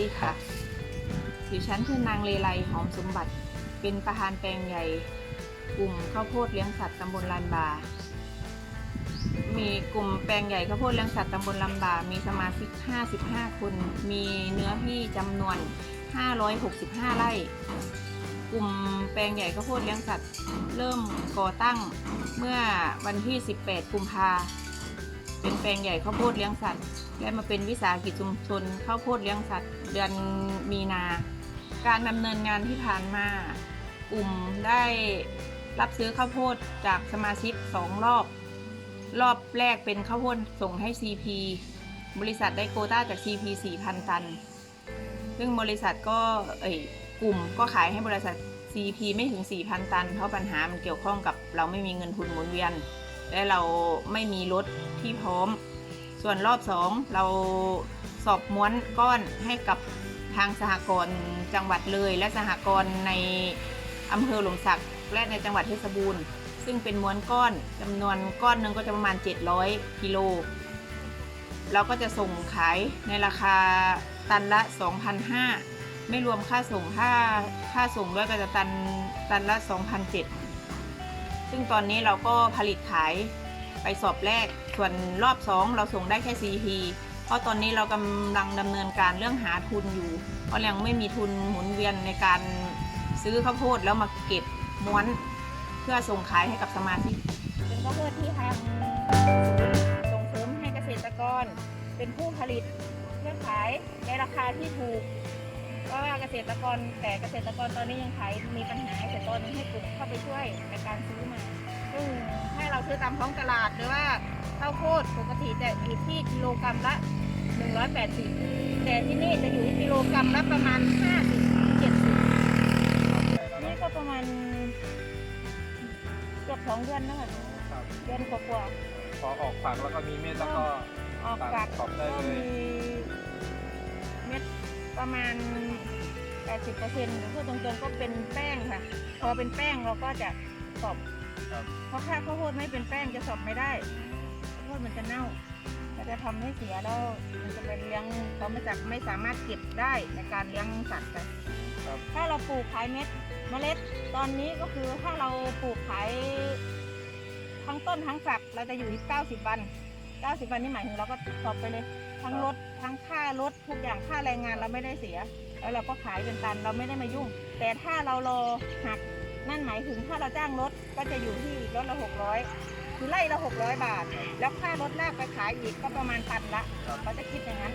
ดีค่ะ ดิฉันคือนางเลไลหอมสมบัติ เป็นประธานแปลงใหญ่ กลุ่มข้าวโพดเลี้ยงสัตว์ตำบลลานบา มีกลุ่มแปลงใหญ่ข้าวโพดเลี้ยงสัตว์ตำบลลำบา มีสมาชิก 55 คน มีเนื้อที่จำนวน 565 ไร่ กลุ่มแปลงใหญ่ข้าวโพดเลี้ยงสัตว์ เริ่มก่อตั้งเมื่อวันที่ 18 กุมภาเป็นแปลงใหญ่ข้าวโพดเลี้ยงสัตว์ และมาเป็นวิสาหกิจชุมชนข้าวโพดเลี้ยงสัตว์เดือนมีนา การดำเนินงานที่ผ่านมากลุ่มได้รับซื้อข้าวโพดจากสมาชิกสองรอบ รอบแรกเป็นข้าวโพดส่งให้ CP บริษัทได้โคต้าจาก CP 4,000 ตัน ซึ่งบริษัทก็เอกลุ่มก็ขายให้บริษัท CP ไม่ถึง 4,000 ตัน เพราะปัญหามันเกี่ยวข้องกับเราไม่มีเงินทุนหมุนเวียน และเราไม่มีรถที่พร้อม ส่วนรอบ2เราสอบม้วนก้อนให้กับทางสหกรณ์จังหวัดเลย และสหกรณ์ในอำเภอหลมสักและในจังหวัดเพชรบูรณ์ ซึ่งเป็นม้วนก้อนจำนวนก้อนหนึ่งก็จะประมาณ 700กิโลเราก็จะส่งขายในราคาตันละ 2,500 ไม่รวมค่าส่งค่าค่าส่งด้วยก็จะตันตันละ 2,700 ซึ่งตอนนี้เราก็ผลิตขาย ไปสอบแรก ส่วนรอบ 2 เราส่งได้แค่ CP เพราะตอนนี้เรากำลังดำเนินการเรื่องหาทุนอยู่ เพราะยังไม่มีทุนหมุนเวียนในการซื้อข้าวโพดแล้วมาเก็บม้วน เพื่อส่งขายให้กับสมาชิกเป็นข้าวโพดที่ทางส่งเสริมให้เกษตรกร เป็นผู้ผลิตเพื่อขายในราคาที่ถูกเพราะว่าเกษตรกรแต่เกษตรกรตอนนี้ยังขายมีปัญหาแต่ตอนนี้ให้กลุ่มเข้าไปช่วยในการซื้อมา ซื้อตามท้องตลาดหรือว่าข้าวโพดปกติจะอยู่ที่กิโลกรัมละ 180 แต่ที่นี่จะอยู่ที่กิโลกรัมละประมาณ 50 70 นี่ก็ประมาณเกือบสองเดือนแล้วค่ะครับเดือนกว่าพอออกฝักแล้วก็มีเม็ดแล้วก็ๆออกฝักขอบได้ก็เลย มีเม็ดประมาณ 80%หรือพูดตรงๆก็เป็นแป้งค่ะ พอเป็นแป้งเราก็จะสอบ ครับ เพราะถ้าข้าวโพดไม่เป็นแป้งจะสอบไม่ได้ข้าวโพดมันจะเน่ามันจะทำให้เสียแล้วมันจะเป็นเลี้ยงเขาไม่จะไม่สามารถเก็บได้ในการเลี้ยงสัตว์กันครับ ถ้าเราปลูกขายเม็ดเมล็ดตอนนี้ก็คือถ้าเราปลูกขายทั้งต้นทั้งฝักเราจะอยู่ที่90 วัน 90 วันนี่หมายถึงเราก็สอบไปเลย ทั้งรถทั้งค่ารถทุกอย่างค่าแรงงานเราไม่ได้เสีย แล้วเราก็ขายเป็นตันเราไม่ได้มายุ่ง แต่ถ้าเรารอหัก นั่นหมายถึงถ้าเราจ้างรถก็จะอยู่ที่รถละ600คือไล่ละ600บาท แล้วค่ารถลากไปขายอีกก็ประมาณตันละเขาจะคิดอย่างนั้น